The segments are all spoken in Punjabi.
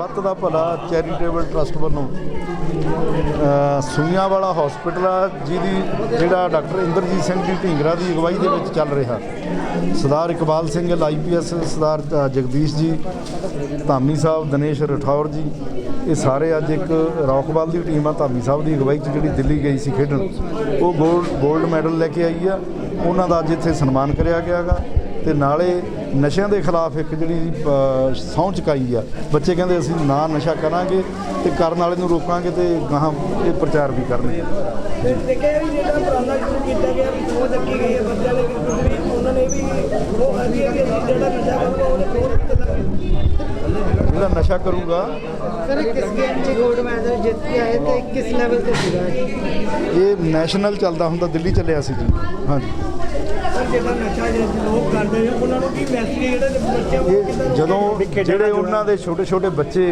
ਔਰਤ ਦਾ ਭਲਾ ਚੈਰੀਟੇਬਲ ਟਰਸਟ ਵੱਲੋਂ ਅ, ਸੂਈਆਂ ਵਾਲਾ ਹਸਪੀਟਲ ਆ ਜਿਹਦੀ ਜਿਹੜਾ ਡਾਕਟਰ ਇੰਦਰਜੀਤ ਸਿੰਘ ਜੀ ਢੀਂਗਰਾ ਦੀ ਅਗਵਾਈ ਦੇ ਵਿੱਚ ਚੱਲ ਰਿਹਾ। ਸਰਦਾਰ ਇਕਬਾਲ ਸਿੰਘ ਆਈਪੀਐਸ ਸਰਦਾਰ ਅ, ਜਗਦੀਸ਼ ਜੀ ਧਾਮੀ ਸਾਹਿਬ ਦਿਨੇਸ਼ ਰਠੌਰ ਜੀ ਇਹ ਸਾਰੇ ਅੱਜ ਇੱਕ ਰੌਕਵਾਲ ਦੀ ਟੀਮ ਆ ਧਾਮੀ ਸਾਹਿਬ ਦੀ ਅਗਵਾਈ 'ਚ ਜਿਹੜੀ ਦਿੱਲੀ ਗਈ ਸੀ ਖੇਡਣ। ਉਹ ਗੋਲਡ ਗੋਲਡ ਮੈਡਲ ਲੈ ਕੇ ਆਈ ਆ। ਉਹਨਾਂ ਦਾ ਅੱਜ ਇੱਥੇ ਸਨਮਾਨ ਕਰਿਆ ਗਿਆਗਾ। ਤੇ ਨਾਲੇ ਨਸ਼ਿਆਂ ਦੇ ਖਿਲਾਫ ਇੱਕ ਜਿਹੜੀ ਸਹੁੰ ਚੁਕਾਈ ਆ। ਬੱਚੇ ਕਹਿੰਦੇ ਅਸੀਂ ਨਾ ਨਸ਼ਾ ਕਰਾਂਗੇ ਤੇ ਕਰਨ ਵਾਲੇ ਨੂੰ ਰੋਕਾਂਗੇ ਤੇ ਗਾਹਾਂ ਇਹ ਪ੍ਰਚਾਰ ਵੀ ਕਰਨਗੇ। ਤੇ ਦੇਖਿਆ ਵੀ ਜਿਹੜਾ ਉਪਰਾਲਾ ਸ਼ੁਰੂ ਕੀਤਾ ਗਿਆ ਵੀ ਉਹ ਚੱਕੀ ਗਈ ਹੈ ਬੱਚਿਆਂ ਦੇ ਵਿੱਚ ਵੀ ਉਹਨਾਂ ਨੇ ਵੀ ਉਹ ਕਹਿੰਦੀ ਹੈ ਕਿ ਅਸੀਂ ਜਿਹੜਾ ਨਸ਼ਾ ਕਰੂਗਾ ਉਹਨੇ ਕੋਲ ਚੱਲਾਂਗੇ ਜਿਹੜਾ ਨਸ਼ਾ ਕਰੂਗਾ ਸਰ ਕਿਸ ਗੇਮ 'ਚ ਗੋਲਡ ਮੈਡਲ ਜਿੱਤ ਕੇ ਆਏ ਤੇ ਕਿਸ ਲੈਵਲ ਤੇ ਸੀਗਾ? ਇਹ ਨੈਸ਼ਨਲ ਚੱਲਦਾ ਹੁੰਦਾ ਦਿੱਲੀ ਚੱਲਿਆ ਸੀ ਜੀ। ਹਾਂਜੀ। ਜਿਹੜਾ ਨਸ਼ਾ ਜਿਹੜੇ ਲੋਕ ਕਰਦੇ ਨੇ ਉਹਨਾਂ ਨੂੰ ਕੀ ਮੈਸੇਜ ਜਿਹੜੇ ਬੱਚਿਆਂ ਨੂੰ ਇਹ ਜਦੋਂ ਜਿਹੜੇ ਉਹਨਾਂ ਦੇ ਛੋਟੇ ਛੋਟੇ ਬੱਚੇ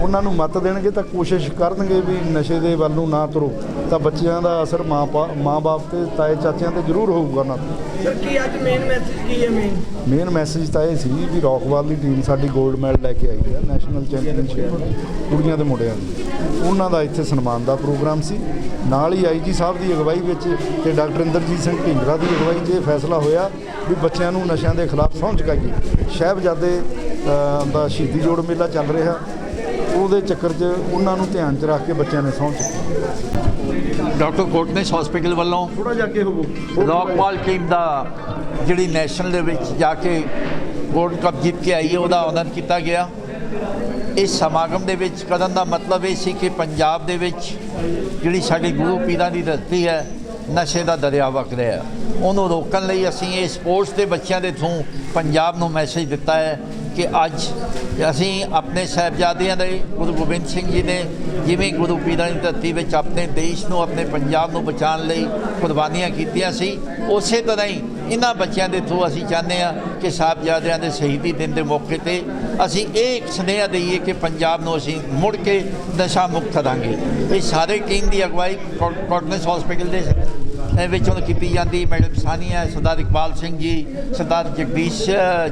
ਉਹਨਾਂ ਨੂੰ ਮੱਤ ਦੇਣਗੇ ਤਾਂ ਕੋਸ਼ਿਸ਼ ਕਰਨਗੇ ਵੀ ਨਸ਼ੇ ਦੇ ਵੱਲ ਨੂੰ ਨਾ ਤੁਰੋ। ਤਾਂ ਬੱਚਿਆਂ ਦਾ ਅਸਰ ਮਾਂ ਮਾਂ-ਬਾਪ ਤੇ ਤਾਏ ਚਾਚਿਆਂ ਤੇ ਜ਼ਰੂਰ ਹੋਊਗਾ ਨਾ ਸਰ ਕੀ ਅੱਜ ਮੇਨ ਮੈਸੇਜ ਕੀ ਹੈ ਮੇਨ ਮੇਨ ਮੈਸੇਜ ਤਾਂ ਇਹ ਸੀ ਵੀ ਰੌਕਵਾਲ ਦੀ ਟੀਮ ਸਾਡੀ 골ਡ ਮੈਡਲ ਲੈ ਕੇ ਆਈ ਹੈ ਨੈਸ਼ਨਲ ਚੈਂਪੀਅਨਸ਼ਿਪ ਕੁੜੀਆਂ ਤੇ ਮੁੰਡਿਆਂ ਦੀ। ਉਹਨਾਂ ਦਾ ਇੱਥੇ ਸਨਮਾਨ ਦਾ ਪ੍ਰੋਗਰਾਮ ਸੀ। ਨਾਲ ਹੀ ਆਈਜੀ ਸਾਹਿਬ ਦੀ ਅਗਵਾਈ ਵਿੱਚ ਤੇ ਡਾਕਟਰ ਇੰਦਰਜੀਤ ਸਿੰਘ ਢੀਂਗਰਾ ਦੀ ਅਗਵਾਈ 'ਚ ਇਹ ਫੈਸਲਾ ਹੋਇਆ ਵੀ ਬੱਚਿਆਂ ਨੂੰ ਨਸ਼ਿਆਂ ਦੇ ਖਿਲਾਫ ਸਹੁੰ ਚੁਕਾਈਏ। ਸਾਹਿਬਜ਼ਾਦੇ ਦਾ ਸ਼ਹੀਦੀ ਜੋੜ ਮੇਲਾ ਚੱਲ ਰਿਹਾ। ਉਹਦੇ ਚੱਕਰ 'ਚ ਉਹਨਾਂ ਨੂੰ ਧਿਆਨ 'ਚ ਰੱਖ ਕੇ ਬੱਚਿਆਂ ਨੇ ਸਹੁੰ ਚੁੱਕੀ। ਡਾਕਟਰ ਕੋਟਨਿਸ ਹਸਪੀਟਲ ਵੱਲੋਂ ਥੋੜਾ ਜਿਹਾ ਅੱਗੇ ਹੋਵੋ। ਰੌਕਵਾਲ ਟੀਮ ਦਾ ਜਿਹੜੀ ਨੈਸ਼ਨਲ ਦੇ ਵਿੱਚ ਜਾ ਕੇ ਗੋਲਡ ਕੱਪ ਜਿੱਤ ਕੇ ਆਈ ਹੈ ਉਹਦਾ ਆਨਰ ਕੀਤਾ ਗਿਆ। ਇਸ ਸਮਾਗਮ ਦੇ ਵਿੱਚ ਕਰਨ ਦਾ ਮਤਲਬ ਇਹ ਸੀ ਕਿ ਪੰਜਾਬ ਦੇ ਵਿੱਚ ਜਿਹੜੀ ਸਾਡੀ ਗੁਰੂ ਪੀਰਾਂ ਦੀ ਧਰਤੀ ਹੈ ਨਸ਼ੇ ਦਾ ਦਰਿਆ ਵਗ ਰਿਹਾ ਉਹਨੂੰ ਰੋਕਣ ਲਈ ਅਸੀਂ ਇਹ ਸਪੋਰਟਸ ਦੇ ਬੱਚਿਆਂ ਦੇ ਥਰੂ ਪੰਜਾਬ ਨੂੰ ਮੈਸੇਜ ਦਿੱਤਾ ਹੈ। ਕਿ ਅੱਜ ਅਸੀਂ ਆਪਣੇ ਸਾਹਿਬਜ਼ਾਦਿਆਂ ਦੇ ਗੁਰੂ ਗੋਬਿੰਦ ਸਿੰਘ ਜੀ ਨੇ ਜਿਵੇਂ ਗੁਰੂ ਪੀਰਾਂ ਦੀ ਧਰਤੀ ਵਿੱਚ ਆਪਣੇ ਦੇਸ਼ ਨੂੰ, ਆਪਣੇ ਪੰਜਾਬ ਨੂੰ ਬਚਾਉਣ ਲਈ ਕੁਰਬਾਨੀਆਂ ਕੀਤੀਆਂ ਸੀ, ਉਸੇ ਤਰ੍ਹਾਂ ਹੀ ਇਹਨਾਂ ਬੱਚਿਆਂ ਦੇ ਥਰੂ ਅਸੀਂ ਚਾਹੁੰਦੇ ਹਾਂ ਕਿ ਸਾਹਿਬਜ਼ਾਦਿਆਂ ਦੇ ਸ਼ਹੀਦੀ ਦਿਨ ਦੇ ਮੌਕੇ ਤੇ ਅਸੀਂ ਇਹ ਇੱਕ ਸੁਨੇਹਾ ਦਈਏ ਕਿ ਪੰਜਾਬ ਨੂੰ ਅਸੀਂ ਮੁੜ ਕੇ ਨਸ਼ਾ ਮੁਕਤ ਕਰਾਂਗੇ। ਇਹ ਸਾਰੇ ਟੀਮ ਦੀ ਅਗਵਾਈ ਕੋਟਨਸ ਹਸਪੀਟਲ ਦੇ ਵਿੱਚ ਹੁਣ ਕੀਤੀ ਜਾਂਦੀ ਮੈਡਮ ਸਾਨੀ ਹੈ ਸਰਦਾਰ ਇਕਬਾਲ ਸਿੰਘ ਜੀ, ਸਰਦਾਰ ਜਗਦੀਸ਼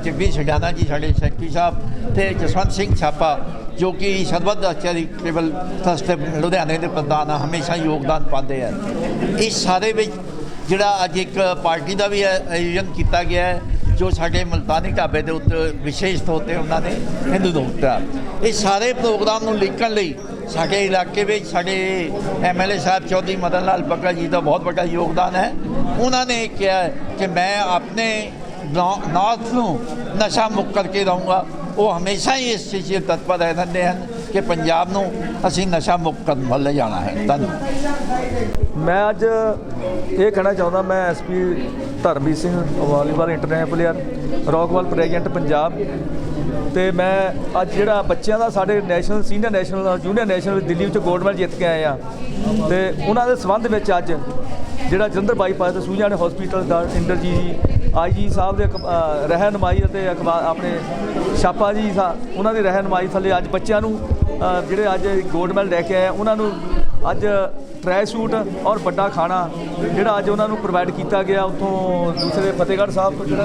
ਜਗਦੀਸ਼ ਹਡਾਨਾ ਜੀ, ਸਾਡੇ ਸੈਕਟਰੀ ਸਾਹਿਬ ਤੇ ਜਸਵੰਤ ਸਿੰਘ ਛਾਪਾ, ਜੋ ਕਿ ਸਰਬੱਤ ਚੈਰੀਟੇਬਲ ਟਰਸਟ ਲੁਧਿਆਣੇ ਦੇ ਪ੍ਰਧਾਨ ਹਮੇਸ਼ਾ ਯੋਗਦਾਨ ਪਾਉਂਦੇ ਆ। ਇਸ ਸਾਰੇ ਵਿੱਚ ਜਿਹੜਾ ਅੱਜ ਇੱਕ ਪਾਰਟੀ ਦਾ ਵੀ ਆਯੋਜਨ ਕੀਤਾ ਗਿਆ ਹੈ, ਜੋ ਸਾਡੇ ਮਲਤਾਨੀ ਢਾਬੇ ਦੇ ਉੱਤੇ ਵਿਸ਼ੇਸ਼ ਤੌਰ ਤੇ ਉਹਨਾਂ ਨੇ ਹਿੰਦੂ ਦੋਸਤਾ ਇਹ ਸਾਰੇ ਪ੍ਰੋਗਰਾਮ ਨੂੰ ਲਿਖਣ ਲਈ ਸਾਡੇ ਇਲਾਕੇ ਵਿੱਚ ਸਾਡੇ ਐਮਐਲਏ ਸਾਹਿਬ ਚੌਧਰੀ ਮਦਨ ਲਾਲ ਬੱਕਰਾ ਜੀ ਦਾ ਬਹੁਤ ਵੱਡਾ ਯੋਗਦਾਨ ਹੈ। ਉਹਨਾਂ ਨੇ ਕਿਹਾ ਕਿ ਮੈਂ ਆਪਣੇ ਨੌ- ਨਾਰਥ ਨੂੰ ਨਸ਼ਾ ਮੁਕਤ ਕਰਕੇ ਰਹੂੰਗਾ ਉਹ ਹਮੇਸ਼ਾ ਹੀ ਇਸ ਚੀਜ਼ 'ਚ ਤਤਪਰ ਰਹਿੰਦੇ ਹਨ ਕਿ ਪੰਜਾਬ ਨੂੰ ਅਸੀਂ ਨਸ਼ਾ ਮੁਕਤ ਕਰਨ ਵੱਲ ਜਾਣਾ ਹੈ। ਧੰਨਵਾਦ। ਮੈਂ ਅੱਜ ਇਹ ਕਹਿਣਾ ਚਾਹੁੰਦਾ, ਮੈਂ SP Dharamvir Singh volleyball international player, ਰੌਕਵਾਲ president Punjab. ਤੇ ਮੈਂ ਅੱਜ ਜਿਹੜਾ ਬੱਚਿਆਂ ਦਾ ਸਾਡੇ national senior national junior national Delhi ਵਿੱਚ ਗੋਲਡ ਮੈਡਲ ਜਿੱਤ ਕੇ ਆਏ ਆ ਤੇ ਉਹਨਾਂ ਦੇ ਸੰਬੰਧ ਵਿੱਚ ਅੱਜ ਜਿਹੜਾ ਜਲੰਧਰ ਬਾਈਪਾਸ ਤੇ ਸੂਝਾਣੇ ਹਸਪੀਟਲ ਦਾ ਇੰਦਰ ਜੀ ਜੀ ਆਈਜੀ ਸਾਹਿਬ ਦੇ ਅਕ- ਅ, ਰਹਿਨਮਾਈ ਅਤੇ ਅਖਬਾਰ ਆਪਣੇ ਛਾਪਾ ਜੀ ਸਾ ਉਹਨਾਂ ਦੀ ਰਹਿਨਮਾਈ ਥੱਲੇ ਅੱਜ ਬੱਚਿਆਂ ਨੂੰ ਜਿਹੜੇ ਅੱਜ ਗੋਲਡ ਮੈਡਲ ਲੈ ਕੇ ਆਏ ਉਹਨਾਂ ਨੂੰ ਅੱਜ ਟਰੈ ਸੂਟ ਔਰ ਵੱਡਾ ਖਾਣਾ ਜਿਹੜਾ ਅੱਜ ਉਹਨਾਂ ਨੂੰ ਪ੍ਰੋਵਾਈਡ ਕੀਤਾ ਗਿਆ ਉੱਥੋਂ ਦੂਸਰੇ ਫਤਿਹਗੜ੍ਹ ਸਾਹਿਬ ਤੋਂ ਜਿਹੜਾ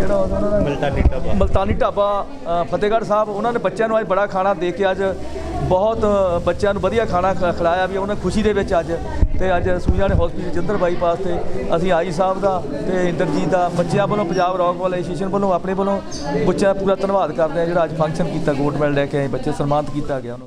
ਜਿਹੜਾ ਉਹਨਾਂ ਦਾ ਮਲਤਾਨੀ ਢਾਬਾ। ਮਲਤਾਨੀ ਢਾਬਾ ਫਤਿਹਗੜ੍ਹ ਸਾਹਿਬ ਉਹਨਾਂ ਨੇ ਬੱਚਿਆਂ ਨੂੰ ਅੱਜ ਬੜਾ ਖਾਣਾ ਦੇ ਕੇ ਅੱਜ ਬਹੁਤ ਬੱਚਿਆਂ ਨੂੰ ਵਧੀਆ ਖਾਣਾ ਖ- ਖਿਲਾਇਆ ਵੀ, ਉਹਨਾਂ ਖੁਸ਼ੀ ਦੇ ਵਿੱਚ ਅੱਜ। ਤੇ ਅੱਜ ਸੂਝਾਣੇ ਹਸਪੀਟਲ ਜੰਦਰ ਬਾਈਪਾਸ ਤੇ ਅਸੀਂ ਆਈ ਸਾਹਿਬ ਦਾ ਤੇ ਇੰਦਰਜੀਤ ਦਾ, ਬੱਚਿਆਂ ਵੱਲੋਂ ਪੰਜਾਬ ਰੌਕ ਵਾਲੇ ਐਸੋਸੀਏਸ਼ਨ ਵੱਲੋਂ, ਆਪਣੇ ਵੱਲੋਂ ਬੱਚਿਆਂ ਦਾ ਪੂਰਾ ਧੰਨਵਾਦ ਕਰਦੇ ਆ ਜਿਹੜਾ ਅੱਜ ਫੰਕਸ਼ਨ ਕੀਤਾ ਗੋਲਡ ਮੈਡਲ ਲੈ ਕੇ ਆਏ, ਬੱਚੇ ਸਨਮਾਨਿਤ ਕੀਤਾ ਗਿਆ ਉਹਨੂੰ।